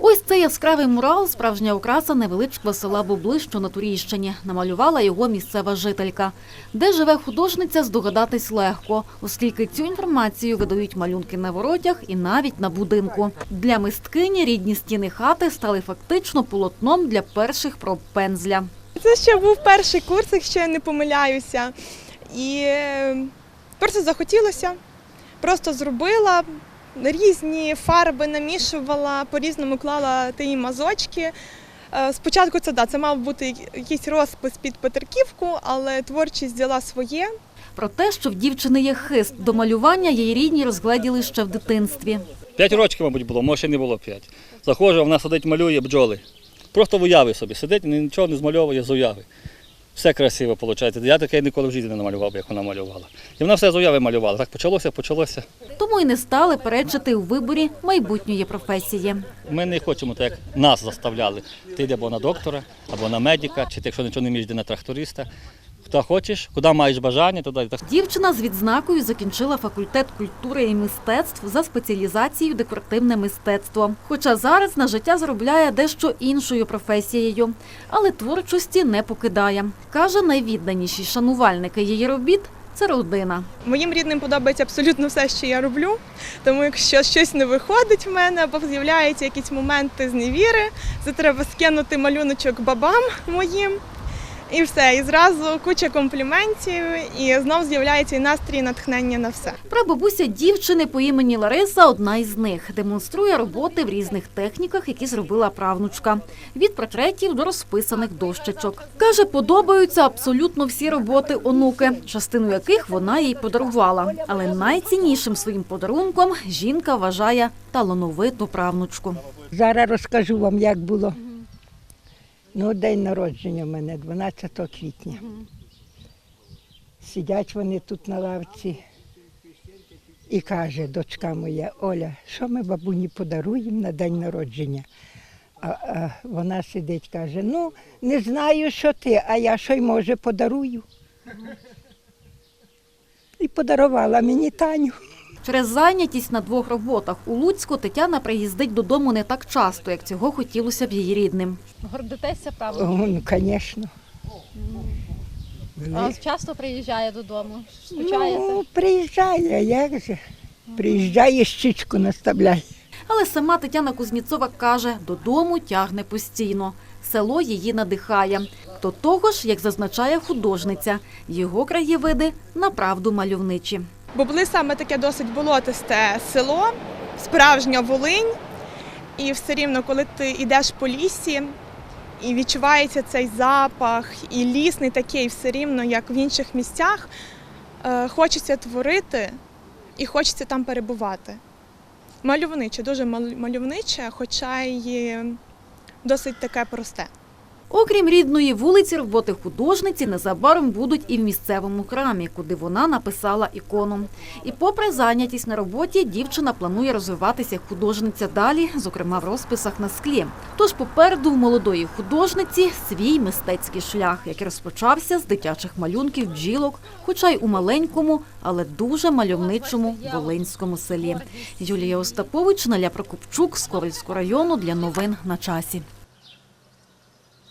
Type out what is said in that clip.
Ось цей яскравий мурал, справжня окраса невеличкого села Бубли, що на Турійщині. Намалювала його місцева жителька. Де живе художниця, здогадатись легко, оскільки цю інформацію видають малюнки на воротях і навіть на будинку. Для мисткині рідні стіни хати стали фактично полотном для перших проб пензля. Це ще був перший курс, якщо я не помиляюся. І е, просто захотілося. Просто зробила різні фарби, намішувала, по-різному клала ті мазочки. Е, Спочатку це да, це мав бути якийсь розпис під Петриківку, але творчість взяла своє. Про те, що в дівчини є хист до малювання, її рідні розгледіли ще в дитинстві. П'ять років, мабуть, було, може ще не було п'ять. Заходжу, вона сидить, малює бджоли. Просто в уяви собі сидить, нічого не змальовує з уяви. Все красиво виходить. Я таке ніколи в житті не намалював, як вона малювала. І вона все з уяви малювала. Так почалося, почалося. Тому й не стали перечити у виборі майбутньої професії. Ми не хочемо так, як нас заставляли. Ти йди або на доктора, або на медика, чи ти, якщо нічого не між, йди на тракториста. Хто хочеш, куди маєш бажання, туди. Дівчина з відзнакою закінчила факультет культури і мистецтв за спеціалізацією декоративне мистецтво. Хоча зараз на життя заробляє дещо іншою професією, але творчості не покидає. Каже, найвідданіші шанувальники її робіт це родина. Моїм рідним подобається абсолютно все, що я роблю. Тому якщо щось не виходить в мене, або з'являються якісь моменти зневіри, це треба скинути малюночок бабам моїм. І все, і зразу куча компліментів, і знов з'являється і настрій, і натхнення на все. Прабабуся дівчини по імені Лариса одна із них. Демонструє роботи в різних техніках, які зробила правнучка. Від портретів до розписаних дощечок. Каже, подобаються абсолютно всі роботи онуки, частину яких вона їй подарувала. Але найціннішим своїм подарунком жінка вважає талановиту правнучку. Зараз розкажу вам, як було. Ну, день народження в мене 12 квітня. Сидять вони тут на лавці і каже дочка моя Оля, що ми бабуні подаруємо на день народження. А, а вона сидить, каже: ну, не знаю, що ти, а я що й може подарую. І подарувала мені Таню. Через зайнятість на двох роботах у Луцьку Тетяна приїздить додому не так часто, як цього хотілося б її рідним. Гордитеся, О, правда? ну, звісно. А часто приїжджає додому? Скучаєте? Ну, приїжджає, як же? Приїжджає, щічку наставляє. Але сама Тетяна Кузніцова каже, додому тягне постійно. Село її надихає. До того ж, як зазначає художниця, його краєвиди направду мальовничі. Бобли саме таке досить болотисте село, справжня Волинь. І все рівно, коли ти йдеш по лісі і відчувається цей запах, і ліс не такий все рівно, як в інших місцях, е, хочеться творити і хочеться там перебувати. Мальовниче, дуже мал- мальовниче, хоча й досить таке просте. Окрім рідної вулиці, роботи художниці незабаром будуть і в місцевому храмі, куди вона написала ікону. І попри зайнятість на роботі, дівчина планує розвиватися як художниця далі, зокрема в розписах на склі. Тож попереду в молодої художниці свій мистецький шлях, який розпочався з дитячих малюнків бджілок, хоча й у маленькому, але дуже мальовничому волинському селі. Юлія Остапович, Наля Прокопчук з Ковальського району для новин на часі.